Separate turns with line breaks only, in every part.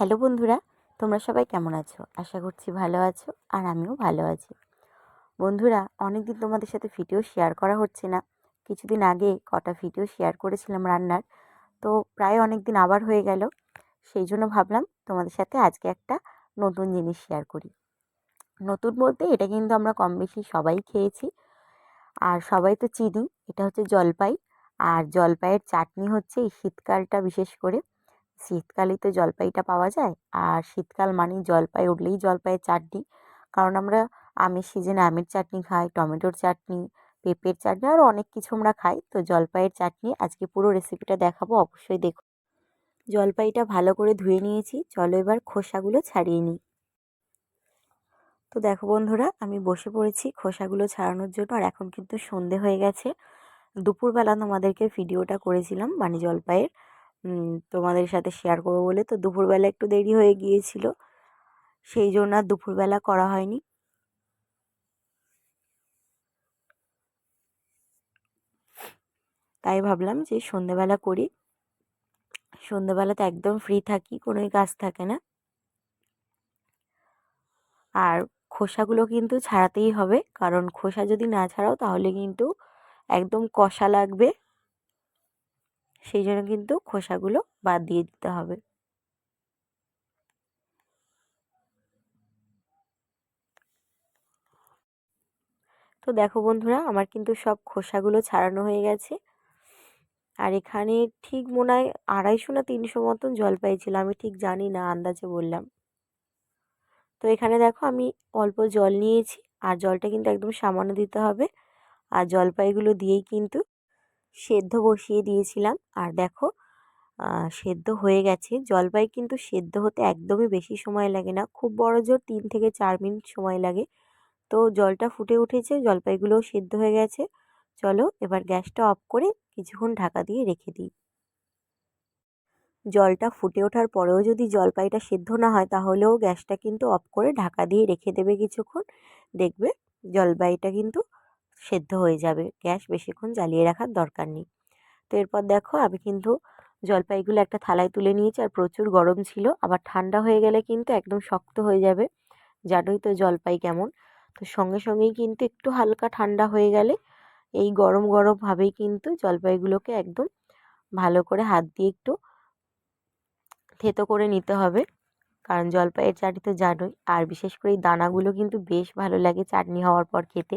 Hello বন্ধুরা, তোমরা সবাই কেমন আছো? আশা করছি ভালো আছো আর আমিও ভালো আছি। বন্ধুরা অনেক দিন তোমাদের সাথে ভিডিও শেয়ার করা হচ্ছে না। কিছুদিন আগে কটা ভিডিও শেয়ার করেছিলাম রান্নার, তো প্রায় অনেক দিন আবার হয়ে গেল। সেই জন্য ভাবলাম তোমাদের সাথে আজকে একটা নতুন জিনিস শেয়ার করি। নতুন বলতে এটা কিন্তু আমরা কম বেশি সবাই খেয়েছি। আর সবাই তো চিনি, এটা হচ্ছে জলপাই। আর জলপাইয়ের চাটনি হচ্ছে এই শীতকালটা বিশেষ করে। শীতকালেই তো জলপাইটা পাওয়া যায়। আর শীতকাল মানেই জলপাই, উঠলেই জলপাইয়ের চাটনি। কারণ আমরা আমের সিজনে, আমের চাটনি খাই, টমেটোর চাটনি, পেঁপের চাটনি আরও অনেক কিছু আমরা খাই। তো জলপাইয়ের চাটনি, আজকে পুরো রেসিপিটা দেখাবো, অবশ্যই দেখো। জলপাইটা ভালো করে ধুয়ে নিয়েছি। চলো এবার খোসাগুলো ছাড়িয়ে নিই। তো দেখো বন্ধুরা, আমি বসে পড়েছি খোসাগুলো ছাড়ানোর জন্য। আর এখন কিন্তু সন্ধে হয়ে গেছে। দুপুরবেলা তোমাদেরকে ভিডিওটা করেছিলাম মানে জলপাইয়ের। তোমাদের সাথে শেয়ার করব বলে তো দুপুরবেলা একটু দেরি হয়ে গিয়েছিল। সেই জন্য আর দুপুরবেলা করা হয়নি। তাই ভাবলাম যে সন্ধেবেলা করি। সন্ধেবেলাতে একদম ফ্রি থাকি, কোনোই কাজ থাকে না। আর খোসাগুলো কিন্তু ছাড়াতেই হবে, কারণ খোসা যদি না ছাড়াও তাহলে কিন্তু একদম কষা লাগবে। সেই জন্য কিন্তু খোসাগুলো বাদ দিয়ে দিতে হবে। তো দেখো বন্ধুরা, আমার কিন্তু সব খোসাগুলো ছাড়ানো হয়ে গেছে। আর এখানে ঠিক মনে হয় আড়াইশো না তিনশো মতন জল পাইছিল আমি ঠিক জানি না, আন্দাজে বললাম। তো এখানে দেখো আমি অল্প জল নিয়েছি, আর জলটা কিন্তু একদম সামান্য দিতে হবে। আর জলপাইগুলো দিয়েই কিন্তু সেদ্ধ বসিয়ে দিয়েছিলাম। আর দেখো সেদ্ধ হয়ে গেছে। জলপাই কিন্তু সেদ্ধ হতে একদমই বেশি সময় লাগে না। খুব বড় জোর তিন থেকে চার মিনিট সময় লাগে। তো জলটা ফুটে উঠেছে, জলপাইগুলোও সেদ্ধ হয়ে গেছে। চলো এবার গ্যাসটা অফ করে কিছুক্ষণ ঢাকা দিয়ে রেখে দিই। জলটা ফুটে ওঠার পরেও যদি জলপাইটা সেদ্ধ না হয়, তাহলেও গ্যাসটা কিন্তু অফ করে ঢাকা দিয়ে রেখে দেবে কিছুক্ষণ। দেখবে জলপাইটা কিন্তু সেদ্ধ হয়ে যাবে। গ্যাস বেশিক্ষণ জ্বালিয়ে রাখার দরকার নেই। তো এরপর দেখো আমি কিন্তু জলপাইগুলো একটা থালায় তুলে নিয়েছি আর প্রচুর গরম ছিল। আবার ঠান্ডা হয়ে গেলে কিন্তু একদম শক্ত হয়ে যাবে। জানোই তো জলপাই কেমন। তো সঙ্গে সঙ্গেই কিন্তু একটু হালকা ঠান্ডা হয়ে গেলে এই গরম গরমভাবেই কিন্তু জলপাইগুলোকে একদম ভালো করে হাত দিয়ে একটু থেতো করে নিতে হবে। কারণ জলপাইয়ের চাটনি তো জানোই। আর বিশেষ করে এই দানাগুলো কিন্তু বেশ ভালো লাগে চাটনি হওয়ার পর খেতে।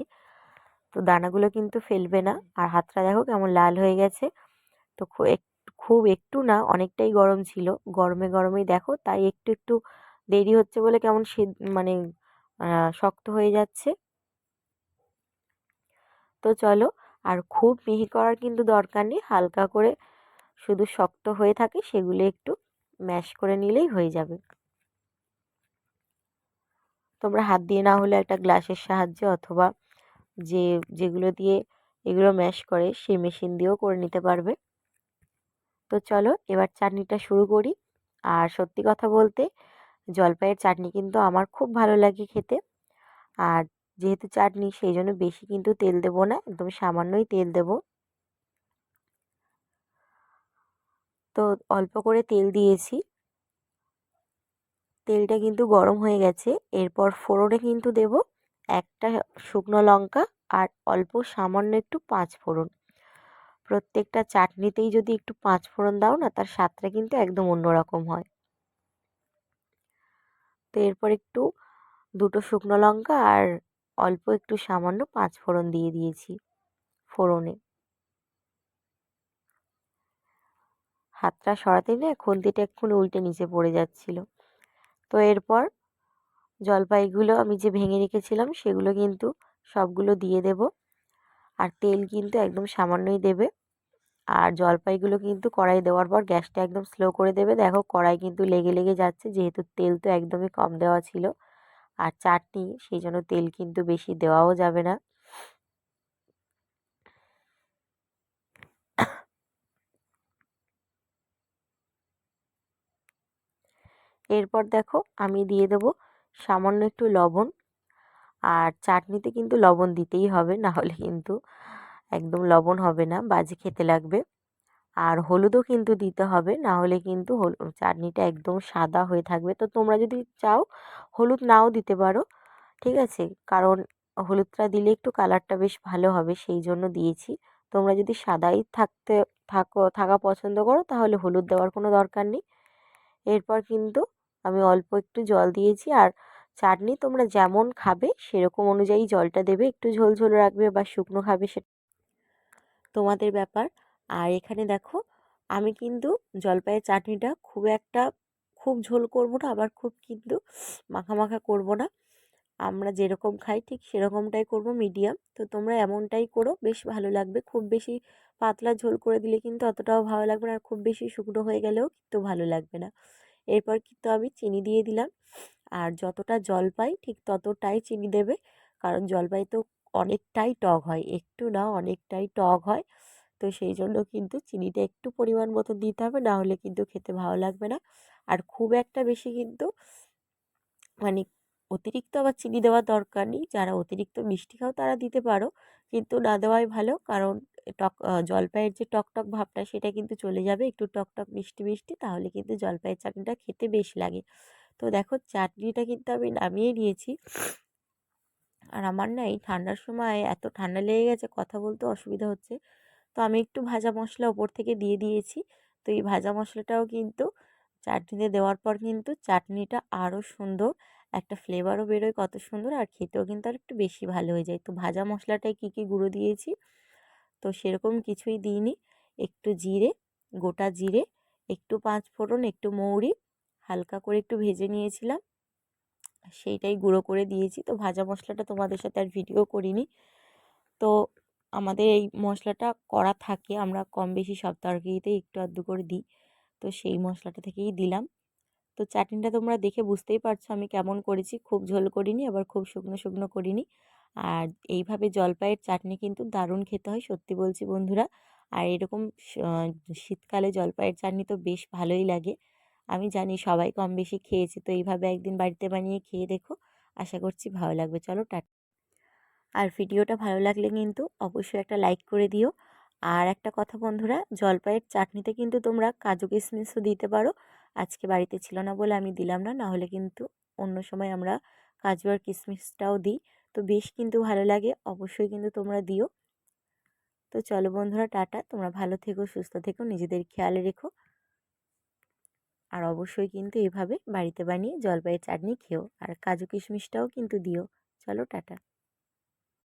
তো দানাগুলো কিন্তু ফেলবে না। আর হাতটা দেখো কেমন লাল হয়ে গেছে। তো খুব একটু না, অনেকটাই গরম ছিল। গরমে গরমেই দেখো, তাই একটু একটু দেরি হচ্ছে বলে কেমন সে মানে শক্ত হয়ে যাচ্ছে। তো চলো, আর খুব মিহি করার কিন্তু দরকার নেই। হালকা করে শুধু শক্ত হয়ে থাকে, সেগুলো একটু ম্যাশ করে নিলেই হয়ে যাবে। তোমরা হাত দিয়ে না হলে একটা গ্লাসের সাহায্যে অথবা যে, যেগুলো দিয়ে এগুলো ম্যাশ করে সেই মেশিন দিয়েও করে নিতে পারবে। তো চলো এবার চাটনিটা শুরু করি। আর সত্যি কথা বলতে জলপাইয়ের চাটনি কিন্তু আমার খুব ভালো লাগে খেতে। আর যেহেতু চাটনি সেই জন্য বেশি কিন্তু তেল দেবো না, একদম সামান্যই তেল দেব। তো অল্প করে তেল দিয়েছি। তেলটা কিন্তু গরম হয়ে গেছে। এরপর ফোড়নে কিন্তু দেব। একটা শুকনো লঙ্কা আর অল্প সামান্য একটু পাঁচ ফোড়ন। প্রত্যেকটা চাটনিতেই যদি একটু পাঁচ ফোড়ন দাও না, তার স্বাদটা কিন্তু একদম অন্যরকম হয়। তো এরপর একটু দুটো শুকনো লঙ্কা আর অল্প একটু সামান্য পাঁচ ফোড়ন দিয়ে দিয়েছি ফোড়নে। হাতটা সরাতে না, খুন্তিটা এক্ষুনি উল্টে নিচে পড়ে যাচ্ছিল। তো এরপর জলপাইগুলো আমি যে ভেঙে রেখেছিলাম, সেগুলো কিন্তু সবগুলো দিয়ে দেব। আর তেল কিন্তু একদম সামান্যই দেবে। আর জলপাইগুলো কিন্তু কড়াই দেওয়ার পর গ্যাসটা একদম স্লো করে দেবে। দেখো কড়াই কিন্তু লেগে লেগে যাচ্ছে, যেহেতু তেল তো একদমই কম দেওয়া ছিল। আর চাটনি, সেই জন্য তেল কিন্তু বেশি দেওয়াও যাবে না। এরপর দেখো আমি দিয়ে দেবো সামান্য একটু লবণ। আর চাটনিতে কিন্তু লবণ দিতেই হবে, না হলে কিন্তু একদম লবণ হবে না, বাজে খেতে লাগবে। আর হলুদও কিন্তু দিতে হবে, না হলে কিন্তু চাটনিটা একদম সাদা হয়ে থাকবে। তো তোমরা যদি চাও হলুদ নাও দিতে পারো, ঠিক আছে? কারণ হলুদটা দিলে একটু কালারটা বেশ ভালো হবে, সেই জন্য দিয়েছি। তোমরা যদি সাদাই থাকতে, থাকো, থাকা পছন্দ করো, তাহলে হলুদ দেওয়ার কোনো দরকার নেই। এরপর কিন্তু আমি অল্প একটু জল দিয়েছি আর চাটনি তোমরা যেমন খাবে সেরকম অনুযায়ী জলটা দেবে। একটু ঝোল ঝোল রাখবে বা শুকনো খাবে সে তোমাদের ব্যাপার। আর এখানে দেখো, আমি কিন্তু জলপাইয়ের চাটনিটা খুব একটা খুব ঝোল করব না, আবার খুব কিন্তু মাখা মাখা করব না। আমরা যেরকম খাই ঠিক সেরকমটাই করব মিডিয়াম। তো তোমরা এমনটাই করো, বেশ ভালো লাগবে। খুব বেশি পাতলা ঝোল করে দিলে কিন্তু অতটাও ভালো লাগবে না আর খুব বেশি শুকনো হয়ে গেলেও কিন্তু ভালো লাগবে না। এরপর কিন্তু আমি চিনি দিয়ে দিলাম। আর যতটা জল পাই ঠিক ততটাই চিনি দেবে। কারণ জলপাই তো অনেকটাই টক হয়, একটু না অনেকটাই টক হয়। তো সেই জন্য কিন্তু চিনিটা একটু পরিমাণ মতো দিতে হবে, না হলে কিন্তু খেতে ভালো লাগবে না। আর খুব একটা বেশি কিন্তু মানে অতিরিক্ত আবার চিনি দেওয়ার দরকার নেই। যারা অতিরিক্ত মিষ্টি খাও তারা দিতে পারো। কিন্তু না দেওয়াই ভালো। কারণ টক জলপাইয়ের যে টকটক ভাবটা সেটা কিন্তু চলে যাবে। একটু টকটক মিষ্টি মিষ্টি তাহলে কিন্তু জলপাইয়ের চাটনিটা খেতে বেশ লাগে। তো দেখো চাটনিটা কিন্তু আমি নামিয়ে নিয়েছি। আর আমার না এই ঠান্ডার সময় এত ঠান্ডা লেগে গেছে, কথা বলতে অসুবিধা হচ্ছে। তো আমি একটু ভাজা মশলা ওপর থেকে দিয়ে দিয়েছি। তো এই ভাজা মশলাটাও কিন্তু চাটনিতে দেওয়ার পর কিন্তু চাটনিটা আরও সুন্দর একটা ফ্লেভারও বেরোয় কত সুন্দর আর খেতেও কিন্তু আর একটু বেশি ভালো হয়ে যায়। তো ভাজা মশলাটায় কী কী গুঁড়ো দিয়েছি? তো সেরকম কিছুই দিইনি। একটু জিরে, গোটা জিরে, একটু পাঁচ ফোড়ন একটু মৌরি, হালকা করে একটু ভেজে নিয়েছিলাম। সেইটাই গুঁড়ো করে দিয়েছি। তো ভাজা মশলাটা তোমাদের সাথে আর ভিডিও করিনি। তো আমাদের এই মশলাটা করা থাকে, আমরা কম বেশি সব তরকারিতেই একটু আধটু করে দিই। তো সেই মশলাটা থেকেই দিলাম। তো চাটনিটা তোমরা দেখে বুঝতেই পারছ আমি কেমন করেছি। খুব ঝোল করিনি, আবার খুব শুকনো শুকনো করিনি। আর এইভাবে জলপাইয়ের চাটনি কিন্তু দারুণ খেতে হয়, সত্যি বলছি বন্ধুরা। আর এরকম শীতকালে জলপাইয়ের চাটনি তো বেশ ভালোই লাগে। আমি জানি সবাই কম বেশি খেয়েছে, তো এইভাবে একদিন বাড়িতে বানিয়ে খেয়ে দেখো। আশা করছি ভালো লাগবে। চলো টাটা। আর ভিডিওটা ভালো লাগলে কিন্তু অবশ্যই একটা লাইক করে দিও। আর একটা কথা বন্ধুরা, জলপাইয়ের চাটনিতে কিন্তু তোমরা কাজু কিশমিশও দিতে পারো। আজকে বাড়িতে ছিল না বলে আমি দিলাম না। না হলে কিন্তু অন্য সময় আমরা কাজু আর কিশমিশটাও দিই। তো বেশ কিন্তু ভালো লাগে। অবশ্যই কিন্তু তোমরা দিও। তো চলো বন্ধুরা, টাটা। তোমরা ভালো থেকো, সুস্থ থেকো, নিজেদের খেয়াল রেখো। আর অবশ্যই কিন্তু এভাবে বাড়িতে বানিয়ে জলপাইয়ের চাটনি খেও। আর কাজু কিশমিশটাও কিন্তু দিও। চলো, টাটা।